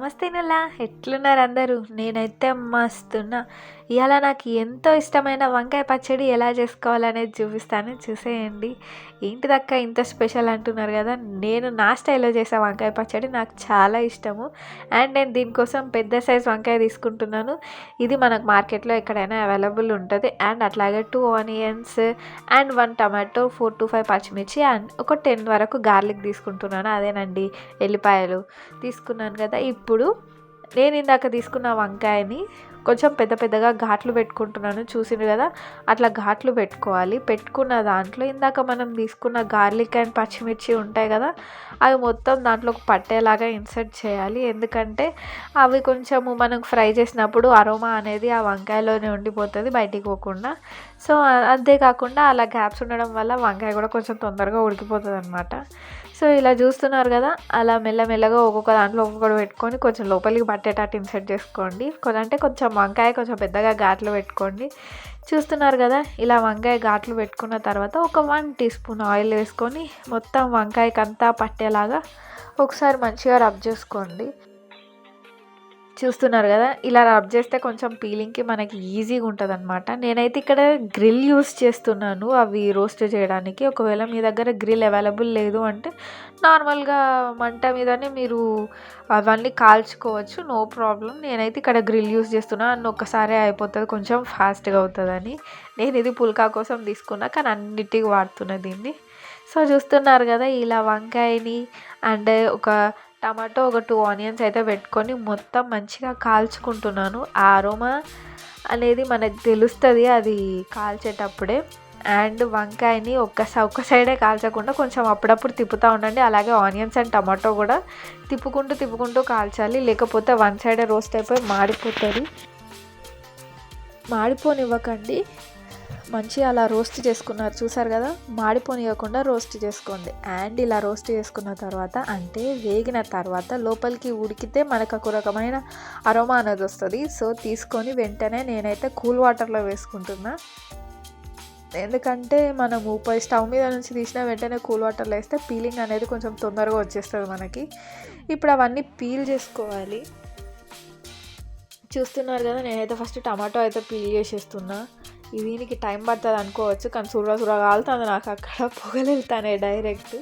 నమస్తే నల్లా ఎట్లున్నారు అందరూ? నేనైతే మస్తున్నా. ఇవాళ నాకు ఎంతో ఇష్టమైన వంకాయ పచ్చడి ఎలా చేసుకోవాలనేది చూపిస్తాను. చూసేయండి. ఏంటిదక్క ఇంత స్పెషల్? అంటున్నారు కదా. నేను నా స్టైల్లో చేసే వంకాయ పచ్చడి నాకు చాలా ఇష్టము. అండ్ నేను దీనికోసం పెద్ద సైజ్ వంకాయ తీసుకుంటున్నాను. ఇది మనకు మార్కెట్లో ఎక్కడైనా అవైలబుల్ ఉంటుంది. అండ్ అట్లాగే two onions and one tomato four to five పచ్చిమిర్చి అండ్ ఒక టెన్ వరకు గార్లిక్ తీసుకుంటున్నాను. అదేనండి ఎల్లిపాయలు తీసుకున్నాను కదా. ఇప్పుడు నేను ఇందాక తీసుకున్న వంకాయని కొంచెం పెద్ద పెద్దగా ఘాట్లు పెట్టుకుంటున్నాను చూసిండ్రు కదా? అట్లా ఘాట్లు పెట్టుకోవాలి. పెట్టుకున్న దాంట్లో ఇందాక మనం తీసుకున్న గార్లిక్ అండ్ పచ్చిమిర్చి ఉంటాయి కదా అవి మొత్తం దాంట్లోకి పట్టేలాగా ఇన్సర్ట్ చేయాలి. ఎందుకంటే అవి కొంచెము మనం ఫ్రై చేసినప్పుడు అరోమా అనేది ఆ వంకాయలోనే ఉండిపోతుంది బయటికి పోకుండా. సో అంతేకాకుండా అలా గ్యాప్స్ ఉండడం వల్ల వంకాయ కూడా కొంచెం తొందరగా ఉడికిపోతుంది అనమాట సో ఇలా చూస్తున్నారు కదా అలా మెల్లమెల్లగా ఒక్కొక్క దాంట్లో ఒక్కొక్కటి పెట్టుకొని కొంచెం లోపలికి పట్టేటట్టు ఇన్సెట్ చేసుకోండి. అంటే కొంచెం వంకాయ కొంచెం పెద్దగా ఘాట్లు పెట్టుకోండి. చూస్తున్నారు కదా ఇలా వంకాయ ఘాట్లు పెట్టుకున్న తర్వాత ఒక వన్ టీ స్పూన్ ఆయిల్ వేసుకొని మొత్తం వంకాయకంతా పట్టేలాగా ఒకసారి మంచిగా రబ్ చేసుకోండి. చూస్తున్నారు కదా ఇలా రబ్ చేస్తే కొంచెం పీలింగ్కి మనకి ఈజీగా ఉంటుంది అనమాట నేనైతే ఇక్కడ గ్రిల్ యూస్ చేస్తున్నాను అవి రోస్ట్ చేయడానికి. ఒకవేళ మీ దగ్గర గ్రిల్ అవైలబుల్ లేదు అంటే నార్మల్గా మంట మీదనే మీరు అవన్నీ కాల్చుకోవచ్చు నో ప్రాబ్లం నేనైతే ఇక్కడ గ్రిల్ యూస్ చేస్తున్నా అన్న ఒక్కసారి అయిపోతుంది కొంచెం ఫాస్ట్గా అవుతుందని. నేను ఇది పుల్కా కోసం తీసుకున్నా కానీ అన్నిటికీ వాడుతున్నా దీన్ని. సో చూస్తున్నారు కదా ఇలా వంకాయని అండ్ ఒక టమాటో ఒక టూ ఆనియన్స్ అయితే పెట్టుకొని మొత్తం మంచిగా కాల్చుకుంటున్నాను. ఆ అరోమా అనేది మనకు తెలుస్తుంది అది కాల్చేటప్పుడే. అండ్ వంకాయని ఒక్క ఒక్క సైడే కాల్చకుండా కొంచెం అప్పుడప్పుడు తిప్పుతూ ఉండండి. అలాగే ఆనియన్స్ అండ్ టమాటో కూడా తిప్పుకుంటూ తిప్పుకుంటూ కాల్చాలి. లేకపోతే వన్ సైడే రోస్ట్ అయిపోయి మాడిపోతుంది. మాడిపోనివ్వకండి. మంచిగా అలా రోస్ట్ చేసుకున్నారు. చూసారు కదా? మాడిపోనియకుండా రోస్ట్ చేసుకోండి. అండ్ ఇలా రోస్ట్ చేసుకున్న తర్వాత అంటే వేగిన తర్వాత లోపలికి ఉడికితే మనకు ఒక రకమైన అరోమా అనేది వస్తుంది. సో తీసుకొని వెంటనే నేనైతే కూల్ వాటర్లో వేసుకుంటున్నా. ఎందుకంటే మనం పై స్టవ్ మీద నుంచి తీసిన వెంటనే కూల్ వాటర్లో వేస్తే పీలింగ్ అనేది కొంచెం తొందరగా వచ్చేస్తుంది మనకి. ఇప్పుడు అవన్నీ పీల్ చేసుకోవాలి. చూస్తున్నారు కదా? నేనైతే ఫస్ట్ టమాటో అయితే పీల్ చేసేస్తున్నా. దీనికి టైం పడుతుంది అనుకోవచ్చు కానీ సుర్ర సుర్ర కాలుతుంది నాకు అక్కడ. పొగలెళ్తానే డైరెక్ట్.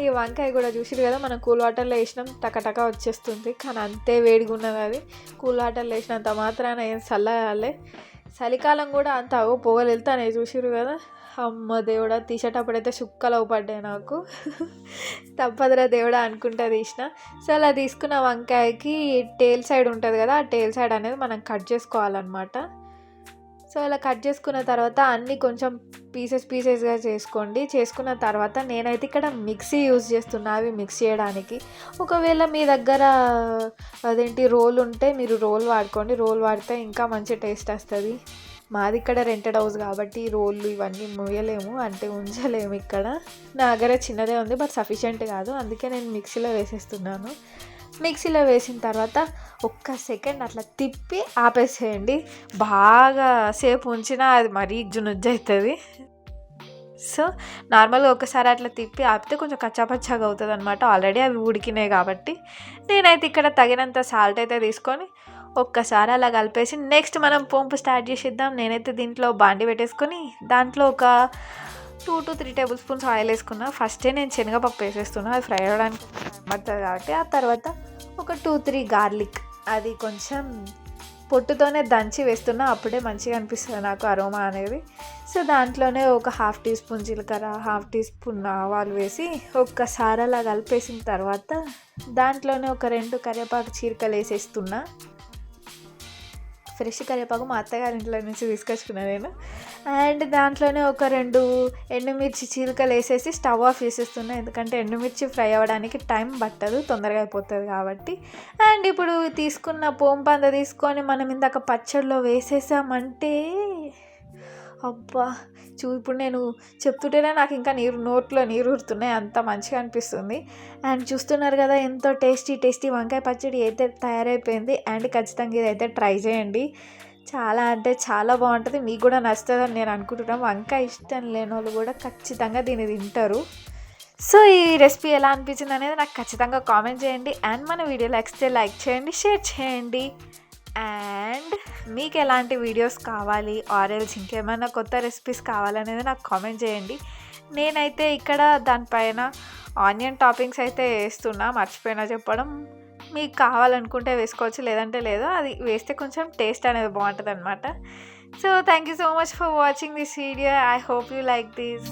ఈ వంకాయ కూడా చూసిరు కదా మనం కూల్ వాటర్లో వేసినాం టకటక వచ్చేస్తుంది. కానీ అంతే వేడిగా ఉన్నది అది. కూల్ వాటర్లో వేసినంత మాత్రాన ఏం చల్లగాలే. చలికాలం కూడా అంత అగో పొగలు వెళ్తానే చూసిరు కదా. అమ్మ దేవుడా తీసేటప్పుడైతే అయితే సుక్కలు పడ్డాయి నాకు. తప్పదురా దేవుడా అనుకుంటా తీసిన. సో అలా తీసుకున్న వంకాయకి టేల్ సైడ్ ఉంటుంది కదా ఆ టేల్ సైడ్ అనేది మనం కట్ చేసుకోవాలన్నమాట. సో ఇలా కట్ చేసుకున్న తర్వాత అన్నీ కొంచెం పీసెస్ పీసెస్గా చేసుకోండి. చేసుకున్న తర్వాత నేనైతే ఇక్కడ మిక్సీ యూజ్ చేస్తున్నా అవి మిక్స్ చేయడానికి. ఒకవేళ మీ దగ్గర అదేంటి రోల్ ఉంటే మీరు రోల్ వాడుకోండి. రోల్ వాడితే ఇంకా మంచి టేస్ట్ వస్తుంది. మాది ఇక్కడ రెంటెడ్ హౌస్ కాబట్టి రోళ్ళు ఇవన్నీ మూయలేము అంటే ఉంచలేము ఇక్కడ. నా దగ్గర చిన్నదే ఉంది బట్ సఫిషియెంట్ కాదు. అందుకే నేను మిక్సీలో వేసేస్తున్నాను. మిక్సీలో వేసిన తర్వాత ఒక్క సెకండ్ అట్లా తిప్పి ఆపేసేయండి. బాగా సేపు ఉంచినా అది మరీ జునుజ్జు అవుతుంది సో నార్మల్గా ఒకసారి అట్లా తిప్పి ఆపితే కొంచెం కచ్చాపచ్చాగా అవుతుంది అనమాట ఆల్రెడీ అవి ఉడికినాయి కాబట్టి. నేనైతే ఇక్కడ తగినంత సాల్ట్ అయితే తీసుకొని ఒక్కసారి అలా కలిపేసి నెక్స్ట్ మనం పంపు స్టార్ట్ చేసేద్దాం. నేనైతే దీంట్లో బాండి పెట్టేసుకొని దాంట్లో ఒక two to three tablespoons oil వేసుకున్నా. ఫస్టే నేను శనగపప్పు వేసేస్తున్నా. అది ఫ్రై అవ్వడానికి పడుతుంది కాబట్టి ఆ తర్వాత ఒక టూ త్రీ గార్లిక్ అది కొంచెం పొట్టుతోనే దంచి వేస్తున్నా అప్పుడే మంచిగా అనిపిస్తుంది నాకు అరోమా అనేది. సో దాంట్లోనే ఒక హాఫ్ టీ స్పూన్ జీలకర్ర హాఫ్ టీ స్పూన్ ఆవాలు వేసి ఒక్కసారి అలా కలిపేసిన తర్వాత దాంట్లోనే ఒక రెండు కరివేపాకు చీరకలు వేసేస్తున్నా ఫ్రెష్ కరివేపాకు మా అత్తగారి ఇంట్లో నుంచి తీసుకొచ్చుకున్నాను నేను. అండ్ దాంట్లోనే ఒక రెండు ఎండుమిర్చి చీలికలు వేసేసి స్టవ్ ఆఫ్ చేసేస్తున్నాను ఎందుకంటే ఎండుమిర్చి ఫ్రై అవ్వడానికి టైం పట్టదు తొందరగా అయిపోతుంది కాబట్టి. అండ్ ఇప్పుడు తీసుకున్న పోంపంద తీసుకొని మనం ఇందాక పచ్చడిలో వేసేసామంటే అబ్బా చూ ఇప్పుడు నేను చెప్తుంటేనే నాకు ఇంకా నీరు నోట్లో నీరు ఊరుతున్నాయి. అంత మంచిగా అనిపిస్తుంది. అండ్ చూస్తున్నారు కదా ఎంతో టేస్టీ టేస్టీ వంకాయ పచ్చడి అయితే తయారైపోయింది. అండ్ ఖచ్చితంగా ఇదైతే ట్రై చేయండి. చాలా అంటే చాలా బాగుంటుంది. మీకు కూడా నచ్చుతుందని నేను అనుకుంటున్నాను వంకాయ ఇష్టం లేని వాళ్ళు కూడా ఖచ్చితంగా దీన్ని తింటారు. సో ఈ రెసిపీ ఎలా అనిపించింది అనేది నాకు ఖచ్చితంగా కామెంట్ చేయండి. అండ్ మన వీడియో నచ్చితే లైక్ చేయండి షేర్ చేయండి. మీకు ఎలాంటి వీడియోస్ కావాలి ఆరెల్స్ ఇంకేమైనా కొత్త రెసిపీస్ కావాలనేది నాకు కామెంట్ చేయండి. నేనైతే ఇక్కడ దానిపైన ఆనియన్ టాపింగ్స్ అయితే వేస్తున్నా మర్చిపోయినా చెప్పడం. మీకు కావాలనుకుంటే వేసుకోవచ్చు లేదంటే లేదు. అది వేస్తే కొంచెం టేస్ట్ అనేది బాగుంటుంది అనమాట so thank you so much for watching this video I hope you like this